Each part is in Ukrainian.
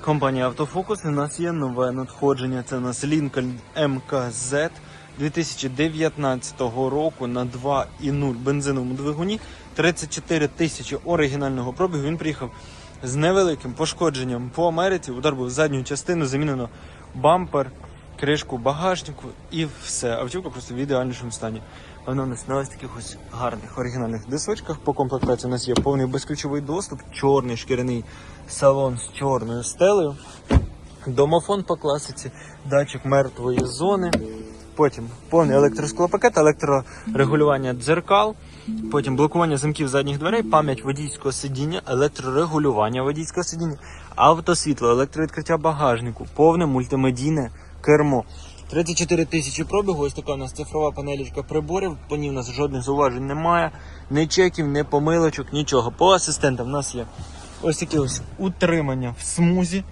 Компанія Автофокус. У нас є нове надходження. Це у нас Lincoln MKZ 2019 року на 2,0 бензиновому двигуні. 34 тисячі оригінального пробігу. Він приїхав з невеликим пошкодженням по Америці. Удар був в задню частину, замінено бампер, кришку багажнику і все. Автівка просто в ідеальнішому стані. Вона у нас на ось таких ось гарних оригінальних дисочках. По комплектації у нас є повний безключовий доступ, чорний шкіряний салон з чорною стелею, домофон по класиці, датчик мертвої зони. Потім повний електросклопакет, електрорегулювання дзеркал, потім блокування замків задніх дверей, пам'ять водійського сидіння, електрорегулювання водійського сидіння, автосвітло, електровідкриття багажнику, повне мультимедійне кермо. 34 тисячі пробігу, ось така у нас цифрова панелічка приборів, по ній у нас жодних зауважень немає, ні чеків, ні помилочок, нічого. По асистентам у нас є ось такі ось утримання в смузі.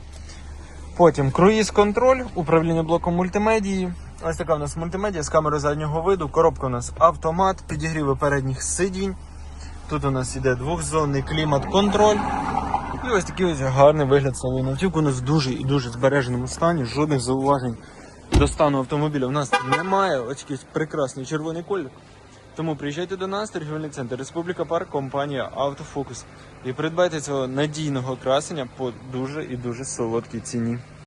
Потім круїз-контроль, управління блоком мультимедії. Ось така у нас мультимедія з камерою заднього виду. Коробка у нас автомат, підігріви передніх сидінь. Тут у нас іде двохзонний клімат-контроль. І ось такий ось гарний вигляд салону. Автівка у нас в дуже і дуже збереженому стані, жодних зауважень до стану автомобіля. У нас немає ось такий прекрасний червоний колір. Тому приїжджайте до нас, торгівельний центр Республіка Парк, компанія Автофокус. І придбайте цього надійного красення по дуже і дуже солодкій ціні.